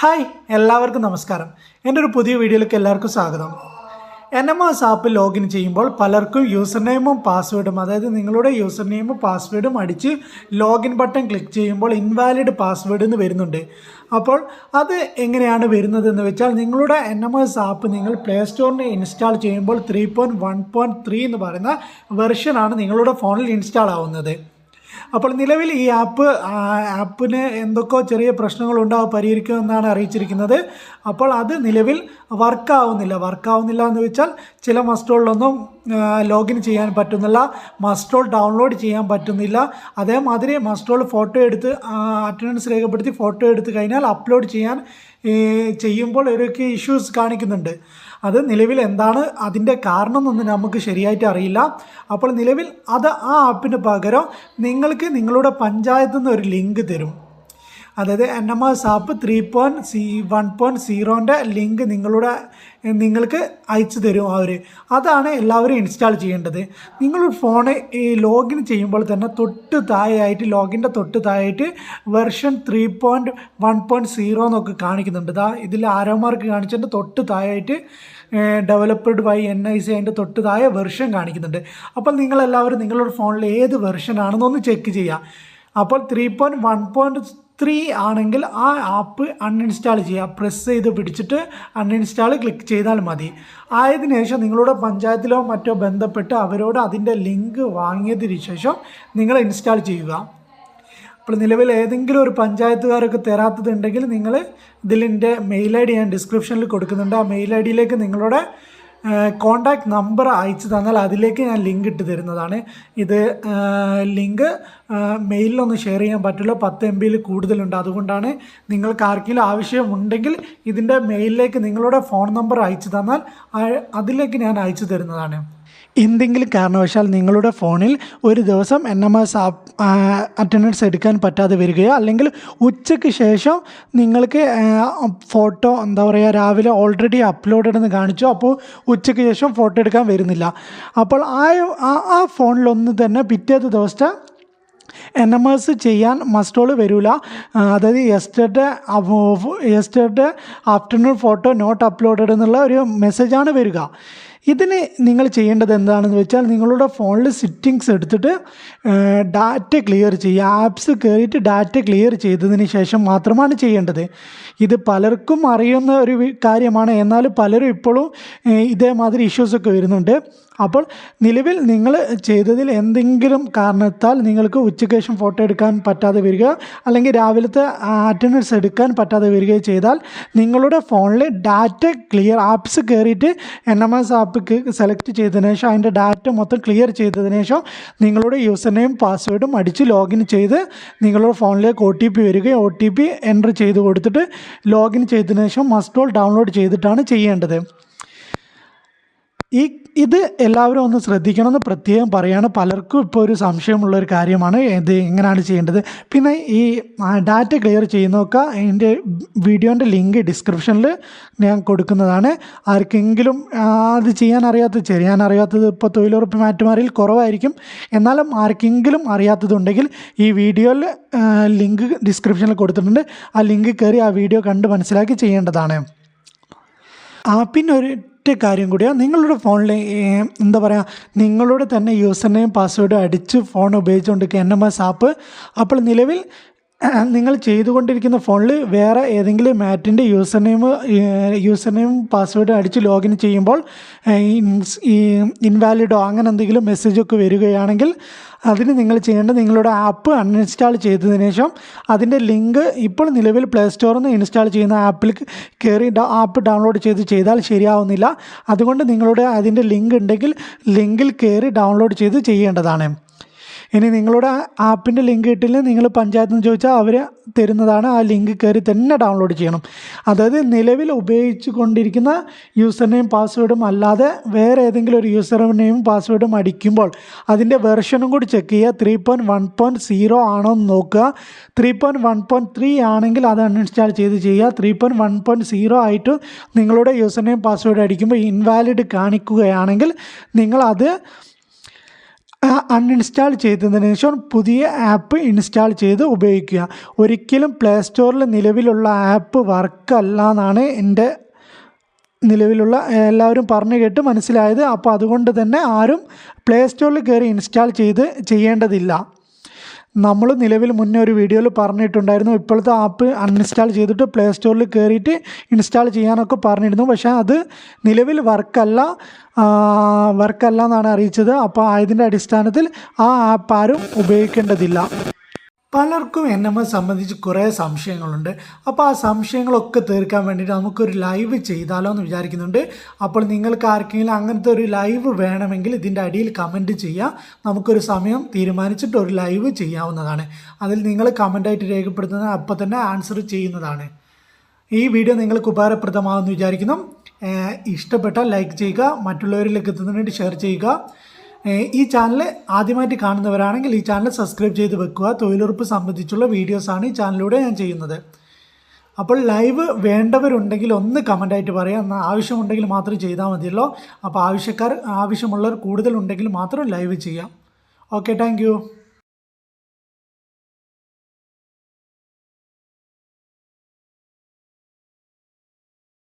Hi എല്ലാവർക്കും നമസ്കാരം. എന്റെ ഒരു പുതിയ വീഡിയോയിലേക്ക് എല്ലാവർക്കും സ്വാഗതം. N M S app login ചെയ്യുമ്പോൾ പലർക്കും യൂസർ നെയിമും പാസ്വേഡും അതായത് നിങ്ങളുടെ യൂസർ നെയിമും പാസ്വേഡും അടിച്ച് ലോഗിൻ ബട്ടൺ ക്ലിക്ക് ചെയ്യുമ്പോൾ ഇൻവാലിഡ് പാസ്വേഡ് എന്ന് വരുന്നുണ്ട്. അപ്പോൾ അത് എങ്ങനെയാണ് വരുന്നത് എന്ന് വെച്ചാൽ നിങ്ങളുടെ എൻ എം എസ് ആപ്പ് നിങ്ങൾ പ്ലേ സ്റ്റോറിന് ഇൻസ്റ്റാൾ ചെയ്യുമ്പോൾ three point one point three എന്ന് പറയുന്ന വെർഷനാണ് നിങ്ങളുടെ ഫോണിൽ ഇൻസ്റ്റാൾ ആവുന്നത്. അപ്പോൾ നിലവിൽ ഈ ആപ്പ് ആപ്പിന് എന്തൊക്കെയോ ചെറിയ പ്രശ്നങ്ങളുണ്ടാവും പരിഹരിക്കുമെന്നാണ് അറിയിച്ചിരിക്കുന്നത്. അപ്പോൾ അത് നിലവിൽ വർക്കാവുന്നില്ല. വർക്കാവുന്നില്ല എന്ന് വെച്ചാൽ ചില മസ്റ്റോളിലൊന്നും ലോഗിൻ ചെയ്യാൻ പറ്റുന്നില്ല മസ്റ്റോൾ ഡൗൺലോഡ് ചെയ്യാൻ പറ്റുന്നില്ല. അതേമാതിരി മസ്റ്റോൾ ഫോട്ടോ എടുത്ത് അറ്റൻഡൻസ് രേഖപ്പെടുത്തി ഫോട്ടോ എടുത്ത് കഴിഞ്ഞാൽ അപ്ലോഡ് ചെയ്യാൻ ചെയ്യുമ്പോൾ ഇവരൊക്കെ ഇഷ്യൂസ് കാണിക്കുന്നുണ്ട്. അത് നിലവിൽ എന്താണ് അതിന്റെ കാരണം എന്നൊന്നും നമുക്ക് ശരിയായിട്ട് അറിയില്ല. അപ്പോൾ നിലവിൽ അത് ആ ആപ്പിന് പകരം നിങ്ങൾക്ക് നിങ്ങളുടെ പഞ്ചായത്തു നിന്ന് ഒരു ലിങ്ക് തരും. അതായത് N M S app three point C one point സീറോന്റെ link നിങ്ങളുടെ നിങ്ങൾക്ക് അയച്ചു തരും അവർ അതാണ് എല്ലാവരും ഇൻസ്റ്റാൾ ചെയ്യേണ്ടത്. നിങ്ങൾ ഫോൺ ലോഗിൻ ചെയ്യുമ്പോൾ തന്നെ തൊട്ട് താഴെയായിട്ട് ലോഗിന്റെ തൊട്ട് താഴെയായിട്ട് version three point one point zero എന്നൊക്കെ കാണിക്കുന്നുണ്ട്. ഇതാ ഇതിൽ ആരോ മാർക്ക് തൊട്ട് താഴെയായിട്ട് developed by N I C അതിന്റെ തൊട്ട് താഴെ വെർഷൻ കാണിക്കുന്നുണ്ട്. അപ്പോൾ നിങ്ങളെല്ലാവരും നിങ്ങളുടെ ഫോണിൽ ഏത് വെർഷൻ ആണെന്നൊന്ന് ചെക്ക് ചെയ്യുക. അപ്പോൾ three point one point three ആണെങ്കിൽ ആ ആപ്പ് അൺഇൻസ്റ്റാൾ ചെയ്യുക. പ്രസ് ചെയ്ത് പിടിച്ചിട്ട് അൺഇൻസ്റ്റാൾ ക്ലിക്ക് ചെയ്താൽ മതി. ആയതിനു ശേഷം നിങ്ങളുടെ പഞ്ചായത്തിലോ മറ്റോ ബന്ധപ്പെട്ട് അവരോട് അതിന്റെ ലിങ്ക് വാങ്ങിയതിന് ശേഷം നിങ്ങൾ ഇൻസ്റ്റാൾ ചെയ്യുക. അപ്പോൾ നിലവിൽ ഏതെങ്കിലും ഒരു പഞ്ചായത്തുകാരൊക്കെ തരാത്തതുണ്ടെങ്കിൽ നിങ്ങൾ ഇതിലിന്റെ മെയിൽ ഐ ഡി ഞാൻ ഡിസ്ക്രിപ്ഷനിൽ കൊടുക്കുന്നുണ്ട്. ആ മെയിൽ ഐ ഡിയിലേക്ക് നിങ്ങളുടെ കോണ്ടാക്ട് നമ്പർ അയച്ചു തന്നാൽ അതിലേക്ക് ഞാൻ ലിങ്ക് ഇട്ട് തരുന്നതാണ്. ഇത് ലിങ്ക് മെയിലിലൊന്ന് ഷെയർ ചെയ്യാൻ പറ്റില്ല. പത്ത് എം ബിയിൽ കൂടുതലുണ്ട്. അതുകൊണ്ടാണ് നിങ്ങൾക്ക് ആർക്കെങ്കിലും ആവശ്യമുണ്ടെങ്കിൽ ഇതിന്റെ മെയിലിലേക്ക് നിങ്ങളുടെ ഫോൺ നമ്പർ അയച്ചു തന്നാൽ അതിലേക്ക് ഞാൻ അയച്ചു തരുന്നതാണ്. എന്തെങ്കിലും കാരണവശാൽ നിങ്ങളുടെ ഫോണിൽ ഒരു ദിവസം എൻ എം എസ് അറ്റൻഡൻസ് എടുക്കാൻ പറ്റാതെ വരികയോ അല്ലെങ്കിൽ ഉച്ചയ്ക്ക് ശേഷം നിങ്ങൾക്ക് ഫോട്ടോ എന്താ പറയുക രാവിലെ ഓൾറെഡി അപ്ലോഡഡ് എന്ന് കാണിച്ചു അപ്പോൾ ഉച്ചയ്ക്ക് ശേഷം ഫോട്ടോ എടുക്കാൻ വരുന്നില്ല. അപ്പോൾ ആ ആ- ഫോണിലൊന്ന് തന്നെ പിറ്റേത്തെ ദിവസത്തെ എൻ എം എസ് ചെയ്യാൻ മസ്റ്റോൾ വരില്ല അതായത് yesterday yesterday afternoon photo not uploaded എന്നുള്ള ഒരു മെസ്സേജാണ് വരിക. ഇതിന് നിങ്ങൾ ചെയ്യേണ്ടത് എന്താണെന്ന് വെച്ചാൽ നിങ്ങളുടെ ഫോണിൽ സിറ്റിങ്സ് എടുത്തിട്ട് ഡാറ്റ ക്ലിയർ ചെയ്യുക. ആപ്സ് കയറിയിട്ട് ഡാറ്റ ക്ലിയർ ചെയ്തതിന് ശേഷം മാത്രമാണ് ചെയ്യേണ്ടത്. ഇത് പലർക്കും അറിയുന്ന ഒരു കാര്യമാണ്. എന്നാൽ പലരും ഇപ്പോഴും ഇതേമാതിരി ഇഷ്യൂസൊക്കെ വരുന്നുണ്ട്. അപ്പോൾ നിലവിൽ നിങ്ങൾ ചെയ്തതിൽ എന്തെങ്കിലും കാരണത്താൽ നിങ്ങൾക്ക് ഉച്ചയ്ക്ക് ശേഷം ഫോട്ടോ എടുക്കാൻ പറ്റാതെ വരിക അല്ലെങ്കിൽ രാവിലത്തെ അറ്റൻഡൻസ് എടുക്കാൻ പറ്റാതെ വരികയോ ചെയ്താൽ നിങ്ങളുടെ ഫോണിൽ ഡാറ്റ ക്ലിയർ ആപ്സ് കയറിയിട്ട് N M S app select ചെയ്തതിന് ശേഷം അതിന്റെ ഡാറ്റ മൊത്തം ക്ലിയർ ചെയ്തതിന് ശേഷം നിങ്ങളുടെ യൂസർ നെയിം പാസ്വേഡും അടിച്ച് ലോഗിൻ ചെയ്ത് നിങ്ങളുടെ ഫോണിലേക്ക് ഒ ടി പി വരികയും ഒ ടി പി എന്റർ ചെയ്ത് കൊടുത്തിട്ട് ലോഗിൻ ചെയ്തതിന് ശേഷം മസ്റ്റ് ഓൾ ഡൗൺലോഡ് ചെയ്തിട്ടാണ് ചെയ്യേണ്ടത്. ഈ ഇത് എല്ലാവരും ഒന്ന് ശ്രദ്ധിക്കണം എന്ന് പ്രത്യേകം പറയാണ്. പലർക്കും ഇപ്പോൾ ഒരു സംശയമുള്ള ഒരു കാര്യമാണ്. ഇത് എങ്ങനെയാണ് ചെയ്യേണ്ടത്? പിന്നെ ഈ ഡാറ്റ ക്ലിയർ ചെയ്യുന്നതൊക്കെ എന്റെ വീഡിയോന്റെ ലിങ്ക് ഡിസ്ക്രിപ്ഷനിൽ ഞാൻ കൊടുക്കുന്നതാണ്. ആർക്കെങ്കിലും അത് ചെയ്യാൻ അറിയാത്തത് ചെയ്യാൻ അറിയാത്തത് ഇപ്പോൾ തൊഴിലുറപ്പ് മാറ്റുമാരിൽ കുറവായിരിക്കും. എന്നാലും ആർക്കെങ്കിലും അറിയാത്തതുണ്ടെങ്കിൽ ഈ വീഡിയോയിൽ ലിങ്ക് ഡിസ്ക്രിപ്ഷനിൽ കൊടുത്തിട്ടുണ്ട്. ആ ലിങ്ക് കയറി ആ വീഡിയോ കണ്ട് മനസ്സിലാക്കി ചെയ്യേണ്ടതാണ്. പിന്നെ ഒരു ഒറ്റ കാര്യം കൂടിയാണ് നിങ്ങളുടെ ഫോണിൽ എന്താ പറയുക നിങ്ങളുടെ തന്നെ യൂസർ നെയിം പാസ്വേഡ് അടിച്ച് ഫോൺ ഉപയോഗിച്ചുകൊണ്ടിരിക്കുക എൻ എം എസ് ആപ്പ് അപ്പോൾ നിലവിൽ നിങ്ങൾ ചെയ്തുകൊണ്ടിരിക്കുന്ന ഫോണിൽ വേറെ ഏതെങ്കിലും മാറ്റിന്റെ user name user name password അടിച്ച് ലോഗിൻ ചെയ്യുമ്പോൾ ഇൻവാലിഡോ അങ്ങനെ എന്തെങ്കിലും മെസ്സേജൊക്കെ വരികയാണെങ്കിൽ അതിന് നിങ്ങൾ ചെയ്യേണ്ടത് നിങ്ങളുടെ ആപ്പ് അൺഇൻസ്റ്റാൾ ചെയ്തതിനു ശേഷം അതിന്റെ ലിങ്ക് ഇപ്പോൾ നിലവിൽ പ്ലേ സ്റ്റോറിൽ നിന്ന് ഇൻസ്റ്റാൾ ചെയ്യുന്ന ആപ്പിൽ കയറി ആപ്പ് ഡൗൺലോഡ് ചെയ്ത് ചെയ്താൽ ശരിയാവുന്നില്ല. അതുകൊണ്ട് നിങ്ങളുടെ അതിന്റെ ലിങ്ക് ഉണ്ടെങ്കിൽ ലിങ്കിൽ കയറി ഡൗൺലോഡ് ചെയ്ത് ചെയ്യേണ്ടതാണ്. ഇനി നിങ്ങളുടെ ആപ്പിന്റെ ലിങ്ക് കിട്ടില്ല നിങ്ങൾ പഞ്ചായത്തിൽ നിന്ന് ചോദിച്ചാൽ അവർ തരുന്നതാണ്. ആ ലിങ്ക് കയറി തന്നെ ഡൗൺലോഡ് ചെയ്യണം. അതായത് നിലവിൽ ഉപയോഗിച്ചു കൊണ്ടിരിക്കുന്ന യൂസർ നെയിം പാസ്വേഡും അല്ലാതെ വേറെ ഏതെങ്കിലും ഒരു യൂസർ നെയിം പാസ്വേഡും അടിക്കുമ്പോൾ അതിന്റെ വെർഷനും കൂടി ചെക്ക് ചെയ്യുക. Three point one point zero ആണോ എന്ന് നോക്കുക. Three point one point three ആണെങ്കിൽ അത് അൺഇൻസ്റ്റാൾ ചെയ്ത് ചെയ്യുക. Three point one point zero ആയിട്ട് നിങ്ങളുടെ യൂസർ നെയിം പാസ്വേഡ് അടിക്കുമ്പോൾ ഇൻവാലിഡ് കാണിക്കുകയാണെങ്കിൽ നിങ്ങളത് അൺഇൻസ്റ്റാൾ ചെയ്തതിന് ശേഷം പുതിയ ആപ്പ് ഇൻസ്റ്റാൾ ചെയ്ത് ഉപയോഗിക്കുക. ഒരിക്കലും പ്ലേ സ്റ്റോറിൽ നിലവിലുള്ള ആപ്പ് വർക്കല്ല എന്നാണ് എന്റെ നിലവിലുള്ള എല്ലാവരും പറഞ്ഞു കേട്ട് മനസ്സിലായത്. അപ്പോൾ അതുകൊണ്ട് തന്നെ ആരും പ്ലേ സ്റ്റോറിൽ കയറി ഇൻസ്റ്റാൾ ചെയ്ത് ചെയ്യേണ്ടതില്ല. നമ്മൾ നിലവിൽ മുന്നേ ഒരു വീഡിയോയിൽ പറഞ്ഞിട്ടുണ്ടായിരുന്നു. ഇപ്പോഴത്തെ ആപ്പ് അൺഇൻസ്റ്റാൾ ചെയ്തിട്ട് പ്ലേ സ്റ്റോറിൽ കയറിയിട്ട് ഇൻസ്റ്റാൾ ചെയ്യാനൊക്കെ പറഞ്ഞിരുന്നു. പക്ഷേ അത് നിലവിൽ വർക്കല്ല വർക്കല്ല എന്നാണ് അറിയിച്ചത്. അപ്പോൾ അതിന്റെ അടിസ്ഥാനത്തിൽ ആ ആപ്പ് ആരും ഉപയോഗിക്കേണ്ടതില്ല. പലർക്കും എൻ എം എസ് സംബന്ധിച്ച് കുറേ സംശയങ്ങളുണ്ട്. അപ്പോൾ ആ സംശയങ്ങളൊക്കെ തീർക്കാൻ വേണ്ടിയിട്ട് നമുക്കൊരു ലൈവ് ചെയ്താലോ എന്ന് വിചാരിക്കുന്നുണ്ട്. അപ്പോൾ നിങ്ങൾക്ക് ആർക്കെങ്കിലും അങ്ങനത്തെ ഒരു ലൈവ് വേണമെങ്കിൽ ഇതിന്റെ അടിയിൽ കമന്റ് ചെയ്യുക. നമുക്കൊരു സമയം തീരുമാനിച്ചിട്ട് ഒരു ലൈവ് ചെയ്യാവുന്നതാണ്. അതിൽ നിങ്ങൾ കമന്റായിട്ട് രേഖപ്പെടുത്തുന്ന അപ്പോൾ തന്നെ ആൻസർ ചെയ്യുന്നതാണ്. ഈ വീഡിയോ നിങ്ങൾക്ക് ഉപകാരപ്രദമാകുമെന്ന് വിചാരിക്കുന്നു. ഇഷ്ടപ്പെട്ടാൽ ലൈക്ക് ചെയ്യുക. മറ്റുള്ളവരിലേക്ക് എത്തുന്നതിന് വേണ്ടി ഷെയർ ചെയ്യുക. ഈ ചാനൽ ആദ്യമായിട്ട് കാണുന്നവരാണെങ്കിൽ ഈ ചാനൽ സബ്സ്ക്രൈബ് ചെയ്ത് വെക്കുക. തൊഴിലുറപ്പ് സംബന്ധിച്ചുള്ള വീഡിയോസാണ് ഈ ചാനലിലൂടെ ഞാൻ ചെയ്യുന്നത്. അപ്പോൾ ലൈവ് വേണ്ടവരുണ്ടെങ്കിൽ ഒന്ന് കമന്റായിട്ട് പറയാം. എന്നാൽ ആവശ്യമുണ്ടെങ്കിൽ മാത്രം ചെയ്താൽ മതിയല്ലോ. അപ്പോൾ ആവശ്യക്കാർ ആവശ്യമുള്ളവർ കൂടുതലുണ്ടെങ്കിൽ മാത്രം ലൈവ് ചെയ്യാം. Okay thank